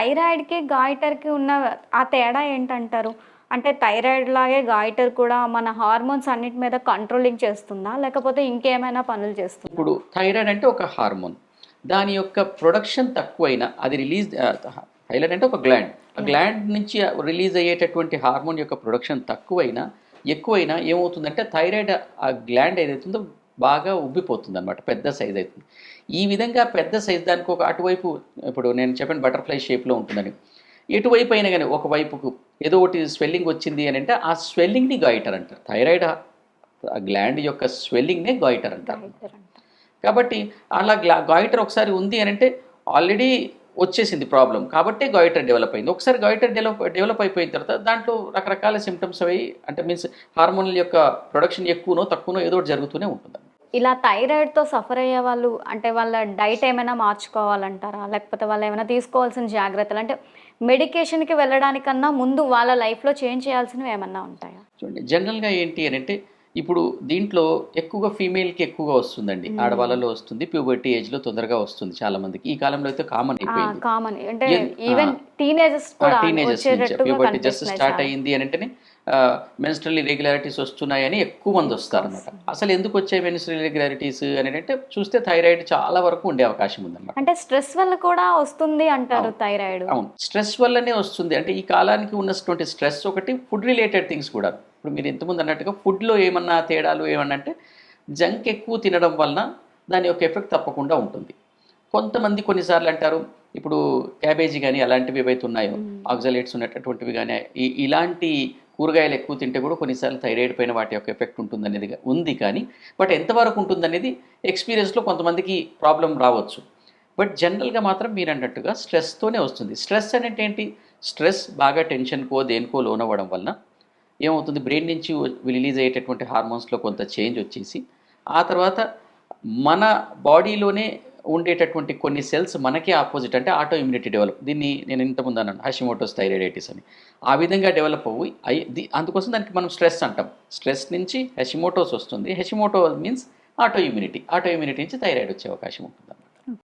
థైరాయిడ్కి గాయిటర్కి ఉన్న ఆ తేడా ఏంటంటారు? అంటే థైరాయిడ్ లాగే గాయిటర్ కూడా మన హార్మోన్స్ అన్నిటి మీద కంట్రోలింగ్ చేస్తుందా? లేకపోతే ఇంకేమైనా పనులు చేస్తుందా? ఇప్పుడు థైరాయిడ్ అంటే ఒక హార్మోన్. దాని యొక్క ప్రొడక్షన్ తక్కువైనా అది రిలీజ్ థైరాయిడ్ అంటే ఒక గ్లాండ్. ఆ గ్లాండ్ నుంచి రిలీజ్ అయ్యేటటువంటి హార్మోన్ యొక్క ప్రొడక్షన్ తక్కువైనా ఎక్కువైనా ఏమవుతుందంటే థైరాయిడ్ ఆ గ్లాండ్ ఏదైతుందో బాగా ఉబ్బిపోతుంది అనమాట పెద్ద సైజ్ అవుతుంది. ఈ విధంగా పెద్ద సైజ్ దానికి ఒక అటువైపు ఇప్పుడు నేను చెప్పాను బటర్ఫ్లై షేప్లో ఉంటుందని. ఎటువైపు అయినా కానీ ఒక వైపుకు ఏదో ఒకటి స్వెల్లింగ్ వచ్చింది అని అంటే ఆ స్వెల్లింగ్ని గాయిటర్ అంటారు. థైరాయిడ్ ఆ గ్లాండ్ యొక్క స్వెల్లింగ్నే గాయిటర్ అంటారు. కాబట్టి అలా గ్లా గాయిటర్ ఒకసారి ఉంది అని అంటే ఆల్రెడీ వచ్చేసింది ప్రాబ్లం కాబట్టి గాయిటర్ డెవలప్ అయింది. ఒకసారి గాయిటర్ డెవలప్ డెవలప్ అయిపోయిన తర్వాత దాంట్లో రకరకాల సిమ్టమ్స్ అవి అంటే మీన్స్ హార్మోన్ల యొక్క ప్రొడక్షన్ ఎక్కువనో తక్కువనో ఏదో ఒకటి జరుగుతూనే ఉంటుంది. ఇలా థైరాయిడ్తో సఫర్ అయ్యే వాళ్ళు అంటే వాళ్ళ డైట్ ఏమైనా మార్చుకోవాలంటారా? లేకపోతే వాళ్ళు ఏమైనా తీసుకోవాల్సిన జాగ్రత్తలు? అంటే మెడికేషన్కి వెళ్ళడానికన్నా ముందు వాళ్ళ లైఫ్లో చేంజ్ చేయాల్సినవి ఏమన్నా ఉంటాయా? చూడండి జనరల్గా ఏంటి అని అంటే ఇప్పుడు దీంట్లో ఎక్కువగా ఫీమేల్కి ఎక్కువగా వస్తుందండి. ఆడవాళ్ళలో వస్తుంది ప్యూబర్టీ ఏజ్లో తొందరగా వస్తుంది చాలా మందికి. ఈ కాలంలో అయితే కామన్ అయిపోయింది. కామన్ అంటే ఈవెన్ నుంచి ప్యూబర్టీ జస్ట్ స్టార్ట్. అయ్యింది అని అంటేనే మెన్స్ట్రల్ ఇరెగ్యులారిటీస్ వస్తున్నాయని ఎక్కువ మంది వస్తారన్నమాట. అసలు ఎందుకు వచ్చాయి మెన్స్ట్రల్ ఇరెగ్యులారిటీస్ అని అంటే చూస్తే థైరాయిడ్ చాలా వరకు ఉండే అవకాశం ఉందన్నమాట. అంటే స్ట్రెస్ వల్ల కూడా వస్తుంది అంటారు థైరాయిడ్ అవును. స్ట్రెస్ వల్లనే వస్తుంది. అంటే ఈ కాలానికి ఉన్నటువంటి స్ట్రెస్ ఒకటి ఫుడ్ రిలేటెడ్ థింగ్స్ కూడా. ఇప్పుడు మీరు ఇంతకుముందు అన్నట్టుగా ఫుడ్లో ఏమన్నా తేడాలు ఏమన్నా అంటే జంక్ ఎక్కువ తినడం వలన దాని యొక్క ఎఫెక్ట్ తప్పకుండా ఉంటుంది. కొంతమంది కొన్నిసార్లు అంటారు ఇప్పుడు క్యాబేజీ కానీ అలాంటివి ఏవైతే ఉన్నాయో ఆక్సలేట్స్ ఉన్నటువంటివి కానీ ఈ- ఇలాంటి కూరగాయలు ఎక్కువ తింటే కూడా కొన్నిసార్లు థైరాయిడ్ పైన వాటి యొక్క ఎఫెక్ట్ ఉంటుందనేది ఉంది కానీ బట్ ఎంతవరకు ఉంటుందనేది ఎక్స్పీరియన్స్లో కొంతమందికి ప్రాబ్లం రావచ్చు. బట్ జనరల్గా మాత్రం మీరు అన్నట్టుగా స్ట్రెస్తోనే వస్తుంది. స్ట్రెస్ అనేది ఏంటి? స్ట్రెస్ బాగా టెన్షన్కో దేనికో లోనవ్వడం వలన ఏమవుతుంది? బ్రెయిన్ నుంచి రిలీజ్ అయ్యేటటువంటి హార్మోన్స్లో కొంత చేంజ్ వచ్చేసి ఆ తర్వాత మన బాడీలోనే ఉండేటటువంటి కొన్ని సెల్స్ మనకే ఆపోజిట్ అంటే ఆటో ఇమ్యూనిటీ డెవలప్. దీన్ని నేను ఇంతకుముందు అన్నాను హషిమోటోస్ థైరాయిడైటిస్ అని. ఆ విధంగా డెవలప్ అవ్వి అయ్యి అందుకోసం దానికి మనం స్ట్రెస్ అంటాం. స్ట్రెస్ నుంచి హెషిమోటోస్ వస్తుంది. Hashimoto means auto immunity auto immunity నుంచి థైరాయిడ్ వచ్చే అవకాశం ఉంటుంది.